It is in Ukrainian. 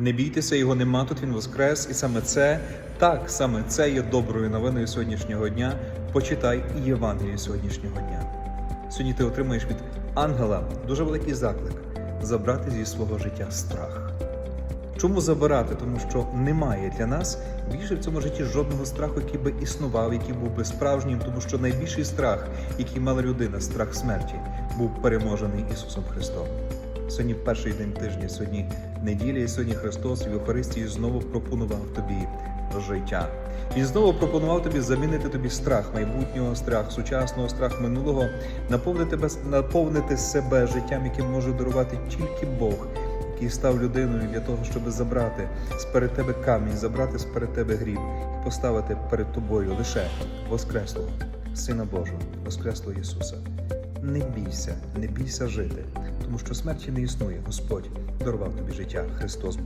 Не бійтеся, його нема тут, він воскрес, і саме це, так, саме це є доброю новиною сьогоднішнього дня. Почитай Євангеліє сьогоднішнього дня. Сьогодні ти отримаєш від ангела дуже великий заклик забрати зі свого життя страх. Чому забирати? Тому що немає для нас більше в цьому житті жодного страху, який би існував, який був би справжнім, тому що найбільший страх, який мала людина, страх смерті, був переможений Ісусом Христом. Сьогодні перший день тижня, сьогодні неділя, і сьогодні Христос в Євхаристії знову пропонував тобі життя. Він знову пропонував тобі замінити тобі страх майбутнього, страх сучасного, страх минулого, наповнити, наповнити себе життям, яким може дарувати тільки Бог, який став людиною для того, щоб забрати сперед тебе камінь, забрати сперед тебе гріб і поставити перед тобою лише Воскреслого, Сина Божого, Воскреслого Ісуса. Не бійся, не бійся жити, тому що смерті не існує. Господь дарував тобі життя, Христос